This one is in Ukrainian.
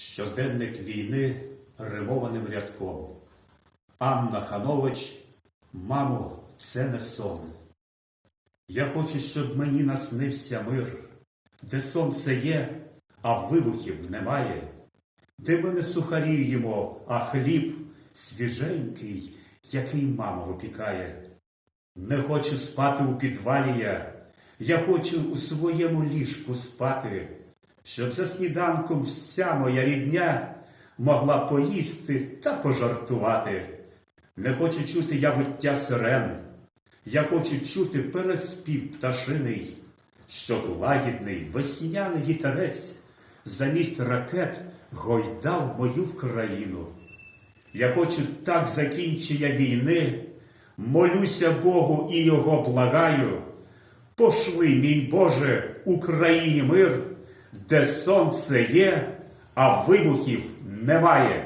Щоденник війни римованим рядком. Анна Ханович, мамо, це не сон. Я хочу, щоб мені наснився мир, де сонце є, а вибухів немає, де ми не сухарі їмо, а хліб свіженький, який мама випікає. Не хочу спати у підвалі я, я хочу у своєму ліжку спати, щоб за сніданком вся моя рідня могла поїсти та пожартувати. Не хочу чути я виття сирен, я хочу чути переспів пташиний, щоб лагідний весняний вітерець замість ракет гойдав мою в країну. Я хочу так закінчення війни, молюся Богу і його благаю. Пошли, мій Боже, Україні мир, де сонце є, а вибухів немає.